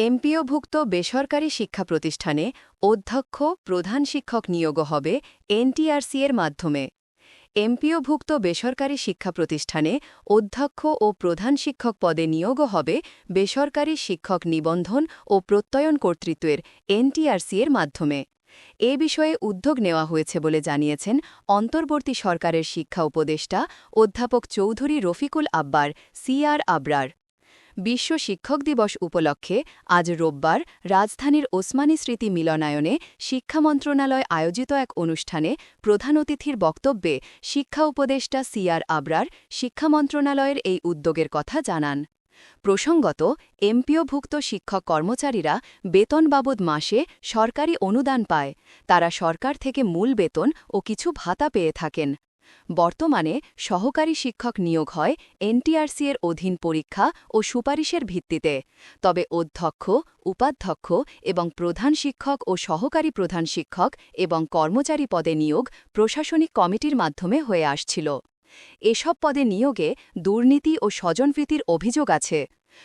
এমপিওভুক্ত বেসরকারি শিক্ষা প্রতিষ্ঠানে অধ্যক্ষ, প্রধান শিক্ষক নিয়োগ হবে এনটিআরসি এর মাধ্যমে। এমপিওভুক্ত বেসরকারি শিক্ষা প্রতিষ্ঠানে অধ্যক্ষ ও প্রধান শিক্ষক পদে নিয়োগ হবে বেসরকারি শিক্ষক নিবন্ধন ও প্রত্যয়ন কর্তৃত্বের এনটিআরসি এর মাধ্যমে। এ বিষয়ে উদ্যোগ নেওয়া হয়েছে বলে জানিয়েছেন অন্তর্বর্তী সরকারের শিক্ষা উপদেষ্টা অধ্যাপক চৌধুরী রফিকুল আব্বার সিআর আবরার। বিশ্ব শিক্ষক দিবস উপলক্ষে আজ রোববার রাজধানীর ওসমানী স্মৃতি মিলনায়নে শিক্ষা মন্ত্রণালয় আয়োজিত এক অনুষ্ঠানে প্রধান অতিথির বক্তব্যে শিক্ষা উপদেষ্টা সিআর আবরার শিক্ষা মন্ত্রণালয়ের এই উদ্যোগের কথা জানান। প্রসঙ্গত, এমপিওভুক্ত শিক্ষক কর্মচারীরা বেতন বাবদ মাসে সরকারি অনুদান পায়। তারা সরকার থেকে মূল বেতন ও কিছু ভাতা পেয়ে থাকেন। বর্তমানে সহকারী শিক্ষক নিয়োগ হয় এনটিআরসি এর অধীন পরীক্ষা ও সুপারিশের ভিত্তিতে। তবে অধ্যক্ষ, উপাধ্যক্ষ এবং প্রধান শিক্ষক ও সহকারী প্রধান শিক্ষক এবং কর্মচারী পদে নিয়োগ প্রশাসনিক কমিটির মাধ্যমে হয়ে আসছিল। এসব পদে নিয়োগে দুর্নীতি ও স্বজনপ্রীতির অভিযোগ আছে।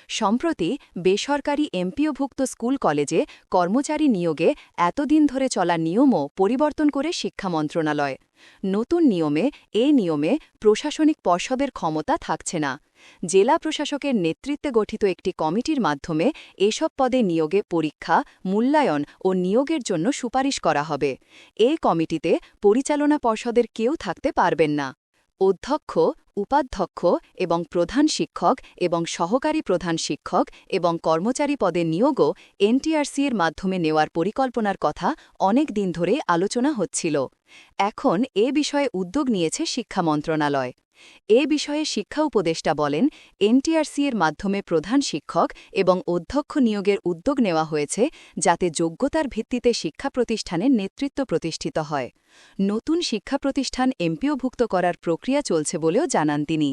সম্প্রতি বেসরকারি এমপিওভুক্ত স্কুল কলেজে কর্মচারী নিয়োগে এতদিন ধরে চলা নিয়মও পরিবর্তন করে শিক্ষা মন্ত্রণালয়। নতুন নিয়মে, এ নিয়মে প্রশাসনিক পর্ষদের ক্ষমতা থাকছে না। জেলা প্রশাসকের নেতৃত্বে গঠিত একটি কমিটির মাধ্যমে এসব পদে নিয়োগে পরীক্ষা, মূল্যায়ন ও নিয়োগের জন্য সুপারিশ করা হবে। এ কমিটিতে পরিচালনা পর্ষদের কেউ থাকতে পারবেন না। অধ্যক্ষ, উপাধ্যক্ষ এবং প্রধান শিক্ষক এবং সহকারী প্রধান শিক্ষক এবং কর্মচারী পদে নিয়োগও এনটিআরসির মাধ্যমে নেওয়ার পরিকল্পনার কথা অনেক দিন ধরে আলোচনা হচ্ছিল। এখন এ বিষয়ে উদ্যোগ নিয়েছে শিক্ষা মন্ত্রণালয়। এ বিষয়ে শিক্ষা উপদেষ্টা বলেন, এনটিআরসি এর মাধ্যমে প্রধান শিক্ষক এবং অধ্যক্ষ নিয়োগের উদ্যোগ নেওয়া হয়েছে যাতে যোগ্যতার ভিত্তিতে শিক্ষা প্রতিষ্ঠানের নেতৃত্ব প্রতিষ্ঠিত হয়। নতুন শিক্ষা প্রতিষ্ঠান এমপিওভুক্ত করার প্রক্রিয়া চলছে বলেও জানান তিনি।